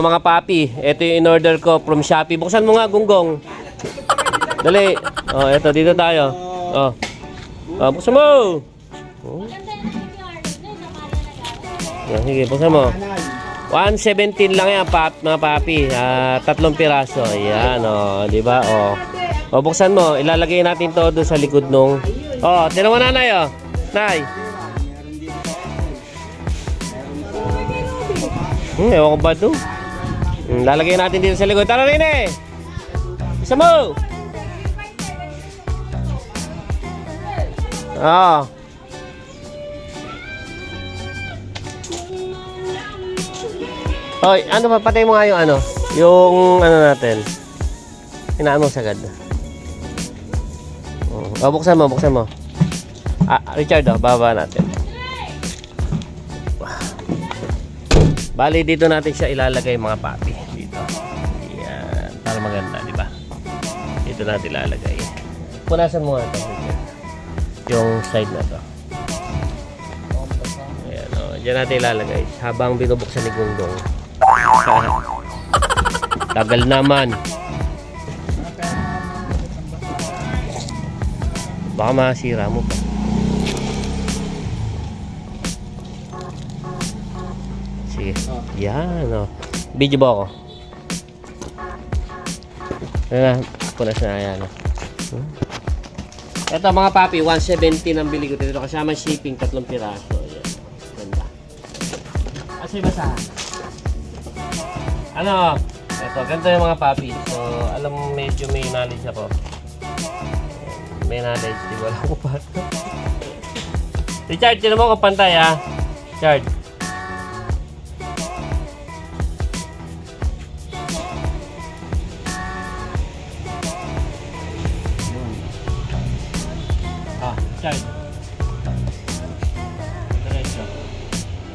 Mga papi, ito yung in-order ko from Shopee. Buksan mo nga, gunggong. Dali. Oh, ito, dito tayo. Oh. Oh, buksan mo. Oh. Yan, sige, buksan mo. 117 lang yan, pap, mga papi. Ah, tatlong piraso. Ayan, oh, di ba? Oh. O, buksan mo. Ilalagay natin to doon sa likod nung... Oh, tinan mo nanay, oh. Nay. Hmm, ewan ko ba ito? Hmm, lalagay natin dito sa likod. Tara rin eh! Isa mo! Ah. Hoy, ano pa patay mo nga yung ano? Yung ano natin. Hinaan mo sagad. Oh, oh, buksan mo, buksan mo. Ah, Richard, oh, baba natin. Bali, dito natin siya ilalagay mga papi. Para maganda, di ba? Dito natin ilalagay. Punasan mo nga ito. Yung side na to. Ayan, oh. Diyan natin ilalagay. Habang binubuksan ni Gunggong. Tagal naman. Baka masira mo pa. Sige. Yan, oh. Video ba ako? Ayan na. Punas na, ayan. Ito mga papi, 170 ang bili ko dito. Kasama shipping, tatlong piraso. Ayan. Ganda. Yung basahan? Ano? Ito, ganito yung mga papi. So, alam mo, medyo may knowledge ako. May knowledge, di wala ko pa. Richard, tinan mo ko pantay ha. Richard. Richard. Diretso.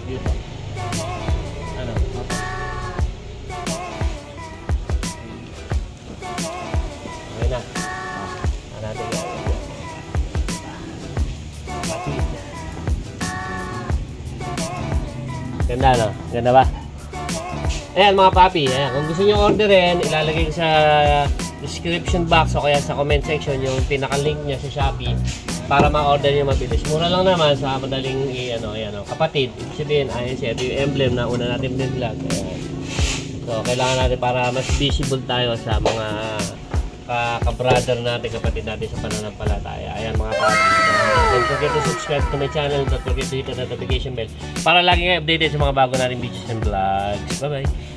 Dito. Ano? Okay na. Ah, natin yan. Ganda no? Ganda ba? Ayan mga papi, ayan. Kung gusto nyo orderin, ilalagay ko sa description box o kaya sa comment section yung pinaka-link niya sa Shopee para ma-order nyo mabilis. Mura lang naman sa madaling i- ano, ayan, oh. kapatid. Ibig sabihin, ayun siya, ito yung emblem na una natin din vlog. Ayan. So, kailangan natin para mas visible tayo sa mga ka- ka-brother natin, kapatid natin sa pananampalataya. Ayan mga. So, don't forget to subscribe to my channel. Don't forget to hit the notification bell para lagi kayo updated sa mga bago nating videos and vlogs. Bye-bye!